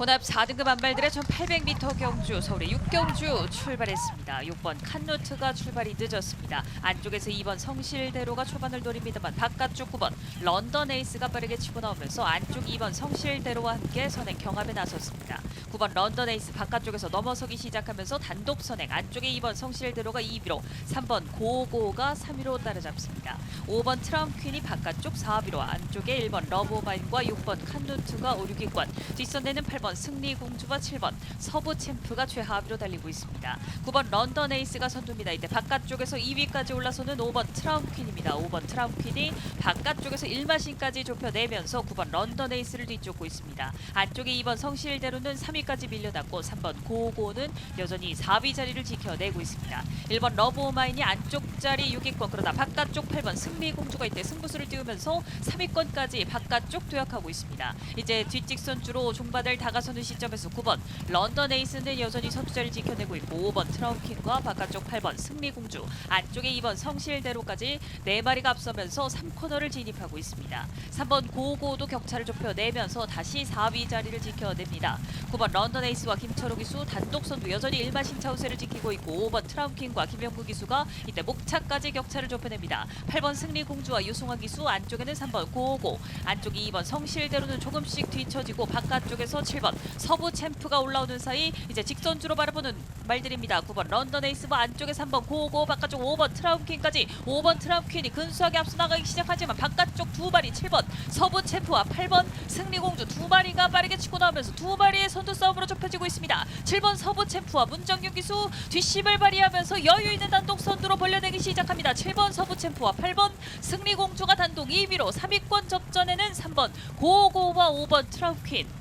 혼합 4등급 안말들의 1800m 경주 서울의 6경주 출발했습니다. 6번 칸노트가 출발이 늦었습니다. 안쪽에서 2번 성실대로가 초반을 노립니다만 바깥쪽 9번 런던 에이스가 빠르게 치고 나오면서 안쪽 2번 성실대로와 함께 선행 경합에 나섰습니다. 9번 런던 에이스 바깥쪽에서 넘어서기 시작하면서 단독 선행 안쪽에 2번 성실대로가 2위로 3번 고고가 3위로 따라잡습니다. 5번 트럼퀸이 바깥쪽 4위로 안쪽에 1번 러브마인과 6번 칸노트가 5, 6위권 뒷선대는 8번 승리공주와 7번 서부 챔프가 최하위로 달리고 있습니다. 9번 런던 에이스가 선두입니다. 이때 바깥쪽에서 2위까지 올라서는 5번 트럼퀸입니다. 5번 트럼퀸이 바깥쪽에서 1마신까지 좁혀내면서 9번 런던 에이스를 뒤쫓고 있습니다. 안쪽에 2번 성실대로는 3위까지 밀려났고 3번 고고는 여전히 4위 자리를 지켜내고 있습니다. 1번 러브오마인이 안쪽 자리 6위권 그러다 바깥쪽 8번 승리공주가 이때 승부수를 띄우면서 3위권까지 바깥쪽 도약하고 있습니다. 이제 뒷직선 주로 종반을 다가 서는 시점에서 9번 런던 에이스는 여전히 선두 자리를 지켜내고 있고 5번 트럼킨과 바깥쪽 8번 승리공주 안쪽에 2번 성실대로까지 네 마리가 앞서면서 3코너를 진입하고 있습니다. 3번 고고도 격차를 좁혀내면서 다시 4위 자리를 지켜냅니다. 9번 런던 에이스와 김철호 기수 단독 선두 여전히 1마 신 차 우세를 지키고 있고 5번 트럼킨과 김영구 기수가 이때 목차까지 격차를 좁혀냅니다. 8번 승리공주와 유승환 기수 안쪽에는 3번 고고 안쪽이 2번 성실대로는 조금씩 뒤처지고 바깥쪽에서 7번 서부 챔프가 올라오는 사이 이제 직선주로 바라보는 말들입니다. 9번 런던 에이스와 안쪽에 3번 고고 바깥쪽 5번 트라움퀸까지 5번 트라움퀸이 근수하게 앞서 나가기 시작하지만 바깥쪽 두 마리 7번 서부 챔프와 8번 승리공주 두 마리가 빠르게 치고 나오면서 두 마리의 선두 싸움으로 좁혀지고 있습니다. 7번 서부 챔프와 문정윤 기수 뒷심을 발휘하면서 여유 있는 단독 선두로 벌려내기 시작합니다. 7번 서부 챔프와 8번 승리공주가 단독 2위로 3위권 접전에는 3번 고고와 5번 트라우퀸